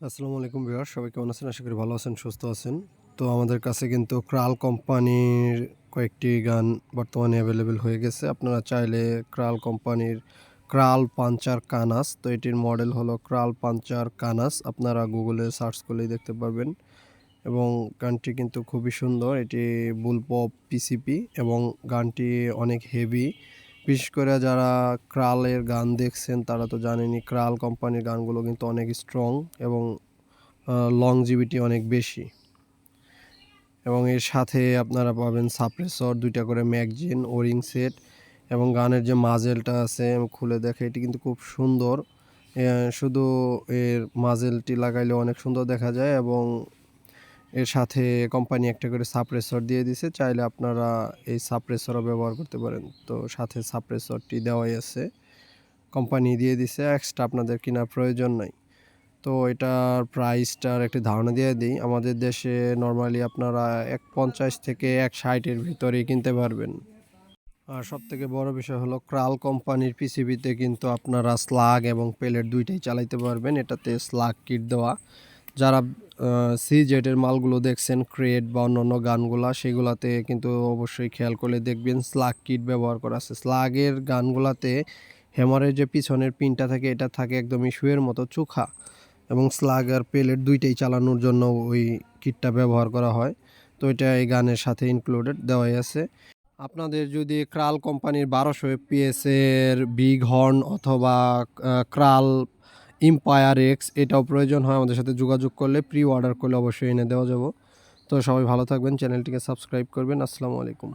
আসসালামু আলাইকুম ভিউয়ার সবাই কেমন আছেন? আশা করি ভালো আছেন, সুস্থ আছেন। তো আমাদের কাছে কিন্তু ক্রাল কোম্পানির কয়েকটি গান বর্তমানে অ্যাভেলেবেল হয়ে গেছে। আপনারা চাইলে ক্রাল কোম্পানির ক্রাল পাঞ্চার কানাস তো এটির মডেল হলো ক্রাল পাঞ্চার কানাস আপনারা গুগলে সার্চ করলেই দেখতে পারবেন। এবং গানটি কিন্তু খুবই সুন্দর, এটি বুলপপ পিসিপি এবং গানটি অনেক হেভি বিশেষ করে যারা ক্রালের গান দেখছেন, তারা তো জানেনই ক্রাল কোম্পানির গানগুলো কিন্তু অনেক স্ট্রং এবং লংজিভিটি অনেক বেশি। এবং এর সাথে আপনারা পাবেন সাপ্রেসর দুইটা করে ম্যাগজিন ওরিং সেট এবং গানের যে মাজেলটা আছে খুলে দেখে, এটি কিন্তু খুব সুন্দর। শুধু এর মাজেলটি লাগাইলে অনেক সুন্দর দেখা যায় এবং এর সাথে কোম্পানি একটা করে সাপ্রেসর দিয়ে দিছে, চাইলে আপনারা এই সাপ্রেসরও ব্যবহার করতে পারেন। তো সাথে সাপ্রেসরটি দেওয়াই আছে কোম্পানি দিয়ে দিছে এক্সট্রা আপনাদের কেনার প্রয়োজন নাই। তো এটার প্রাইসটার একটি ধারণা দিয়ে দিই, আমাদের দেশে নর্মালি আপনারা এক পঞ্চাশ থেকে এক ষাটের ভিতরেই কিনতে পারবেন। আর সব থেকে বড় বিষয় হলো ক্রাল কোম্পানির পিসিবিতে কিন্তু আপনারা স্লাগ এবং পেলেট দুইটাই চালাইতে পারবেন, এটাতে স্লাগ কিট দেওয়া। যারা সি জেটের মালগুলো দেখছেন ক্রেড বা অন্যান্য গানগুলা, সেগুলাতে কিন্তু অবশ্যই খেয়াল করলে দেখবেন স্লাগ কিট ব্যবহার করা আছে। স্লাগের গানগুলাতে হ্যামারের যে পিছনের পিনটা থাকে, এটা থাকে একদম ইস্যুয়ের মতো চোখা এবং স্লাগ আর পেলেট দুইটাই চালানোর জন্য ওই কিটটা ব্যবহার করা হয়। তো এটা এই গানের সাথে ইনক্লুডেড দেওয়াই আছে। আপনাদের যদি ক্রাল কোম্পানির বারোশো এর বিগ হর্ন অথবা ক্রাল ইম্পায়ার এক্স এটাও প্রয়োজন হয় আমাদের সাথে যোগাযোগ করলে প্রি অর্ডার করলে অবশ্যই এনে দেওয়া যাব। তো সবাই ভালো থাকবেন চ্যানেলটিকে সাবস্ক্রাইব করবেন, আসসালামু আলাইকুম।